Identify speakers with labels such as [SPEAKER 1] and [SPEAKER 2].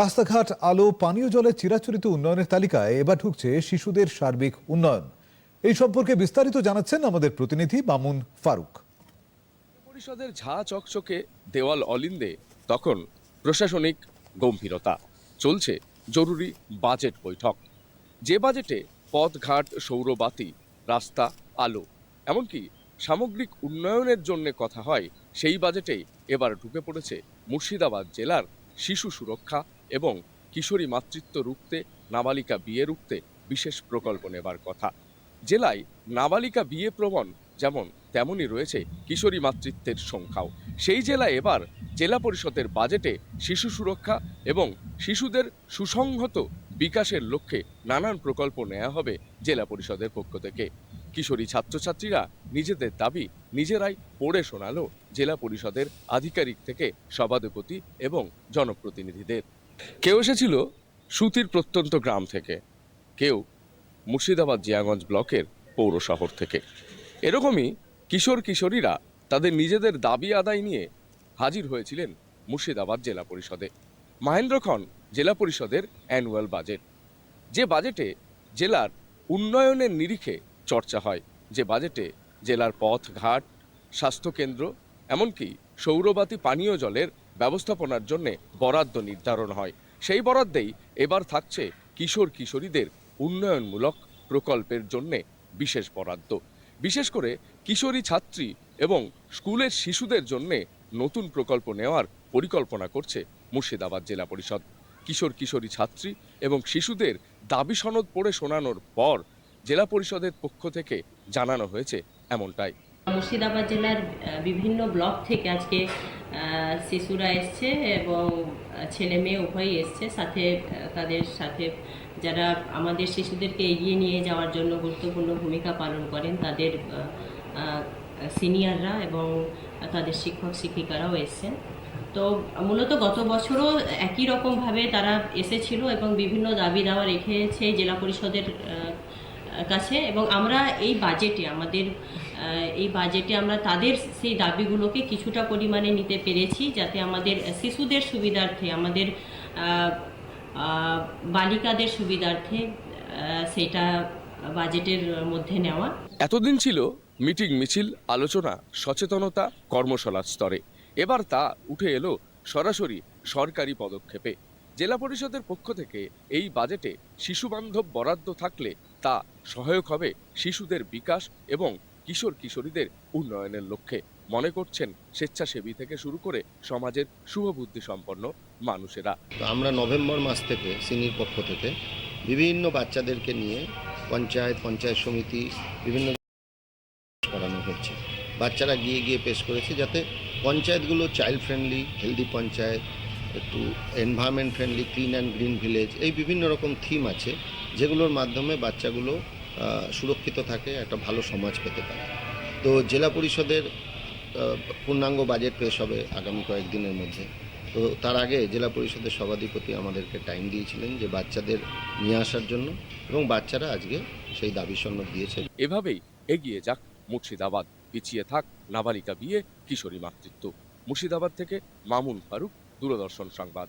[SPEAKER 1] রাস্তাঘাট, আলো, পানীয় জলের চিরাচরিত উন্নয়নের তালিকায় এবার ঢুকছে শিশুদের সার্বিক উন্নয়ন। এই সম্পর্কে বিস্তারিত জানাচ্ছেন আমাদের প্রতিনিধি মামুন ফারুক।
[SPEAKER 2] পরিষদের ঝা চকচকে দেওয়াল অলিন্দে তখন প্রশাসনিক গম্ভীরতা। চলছে জরুরি বাজেট বৈঠক। যে বাজেটে পথঘাট সৌরবাতি, রাস্তা, আলো, এমনকি সামগ্রিক উন্নয়নের জন্য কথা হয়, সেই বাজেটেই এবার ঢুকে পড়েছে মুর্শিদাবাদ জেলার শিশু সুরক্ষা এবং কিশোরী মাতৃত্ব রুখতে, নাবালিকা বিয়ে রুখতে বিশেষ প্রকল্প নেবার কথা। জেলায় নাবালিকা বিয়ে প্রবণ যেমন তেমনই রয়েছে কিশোরী মাতৃত্বের সংখ্যাও। সেই জেলায় এবার জেলা পরিষদের বাজেটে শিশু সুরক্ষা এবং শিশুদের সুসংহত বিকাশের লক্ষ্যে নানান প্রকল্প নেওয়া হবে জেলা পরিষদের পক্ষ থেকে। কিশোরী ছাত্রছাত্রীরা নিজেদের দাবি নিজেরাই পড়ে শোনালো জেলা পরিষদের আধিকারিক থেকে সভাধিপতি এবং জনপ্রতিনিধিদের। কেউ এসেছিল সুতির প্রত্যন্ত গ্রাম থেকে। কেউ মুর্শিদাবাদ জিয়াগঞ্জ ব্লকের পৌর শহর থেকে। এরকমই কিশোর কিশোরীরা তাদের নিজেদের দাবি আদায় নিয়ে হাজির হয়েছিলেন মুর্শিদাবাদ জেলা পরিষদে। মাহেন্দ্রক্ষণ জেলা পরিষদের অ্যানুয়াল বাজেট যে বাজেটে জেলার উন্নয়নের নিরিখে চর্চা হয়, যে বাজেটে জেলার পথ ঘাট স্বাস্থ্যকেন্দ্র, এমনকি সৌরবাতি পানীয় জলের ব্যবস্থাপনার জন্য বরাদ্দ নির্ধারণ হয়। সেই বরাদ্দেই এবার থাকছে কিশোর কিশোরীদের উন্নয়নমূলক প্রকল্পের জন্যে বিশেষ বরাদ্দ। বিশেষ করে কিশোরী ছাত্রী এবং স্কুলের শিশুদের জন্যে নতুন প্রকল্প নেওয়ার পরিকল্পনা করছে মুর্শিদাবাদ জেলা পরিষদ। কিশোর কিশোরী ছাত্রী এবং শিশুদের দাবি সনদ পড়ে শোনানোর পর জেলা পরিষদের পক্ষ থেকে জানানো হয়েছে এমনটাই।
[SPEAKER 3] মুর্শিদাবাদ জেলার বিভিন্ন ব্লক থেকে আজকে শিশুরা এসছে এবং ছেলে মেয়ে উভয়ই এসছে। সাথে তাদের সাথে যারা আমাদের শিশুদেরকে এগিয়ে নিয়ে যাওয়ার জন্য গুরুত্বপূর্ণ ভূমিকা পালন করেন, তাদের সিনিয়ররা এবং তাদের শিক্ষক শিক্ষিকারাও এসছেন তো মূলত গত বছরও একই রকমভাবে তারা এসেছিল এবং বিভিন্ন দাবি দাওয়া রেখেছে জেলা পরিষদের কাছে এবং আমরা এই বাজেটে আমাদের এই বাজেটে আমরা তাদের সেই দাবিগুলোকে কিছুটা পরিমাণে নিতে পেরেছি যাতে আমাদের শিশুদের সুবিধার্থে, আমাদের বালিকাদের সুবিধার্থে সেটা বাজেটের মধ্যে নেওয়া।
[SPEAKER 2] এতদিন ছিল মিটিং, মিছিল, আলোচনা, সচেতনতা, কর্মশালার স্তরে। এবার তা উঠে এলো সরাসরি সরকারি পদক্ষেপে। জেলা পরিষদের পক্ষ থেকে এই বাজেটে শিশুবান্ধব বরাদ্দ থাকলে তা সহায়ক হবে শিশুদের বিকাশ এবং কিশোর কিশোরীদের উন্নয়নের লক্ষ্যে। মনে করছেন স্বেচ্ছাসেবী থেকে শুরু করে সমাজের শুভবুদ্ধি সম্পন্ন মানুষেরা।
[SPEAKER 4] আমরা নভেম্বর মাস থেকে সিনির পক্ষ থেকে বিভিন্ন বাচ্চাদেরকে নিয়ে পঞ্চায়েত পঞ্চায়েত সমিতি, বিভিন্ন করানো হচ্ছে। বাচ্চারা গিয়ে গিয়ে পেশ করেছে যাতে পঞ্চায়েতগুলো চাইল্ড ফ্রেন্ডলি হেলদি পঞ্চায়েত একটু environment friendly clean and green village এই বিভিন্ন রকম থিম আছে, যেগুলোর মাধ্যমে বাচ্চাগুলো সুরক্ষিত থাকে, একটা ভালো সমাজ পেতে পারে। তো জেলা পরিষদের পূর্ণাঙ্গ বাজেট পেশ হবে আগামী কয়েকদিনের মধ্যে। তো তার আগে জেলা পরিষদের সভাধিপতি আমাদেরকে টাইম দিয়েছিলেন যে বাচ্চাদের নিয়ে আসার জন্য এবং বাচ্চারা আজকে সেই দাবি সনদ দিয়েছে।
[SPEAKER 2] এভাবেই এগিয়ে যাক মুর্শিদাবাদ। পিছিয়ে থাক নাবালিকা বিয়ে, কিশোরী মাতৃত্ব। মুর্শিদাবাদ থেকে মামুন ফারুক দূরদর্শন সংবাদ।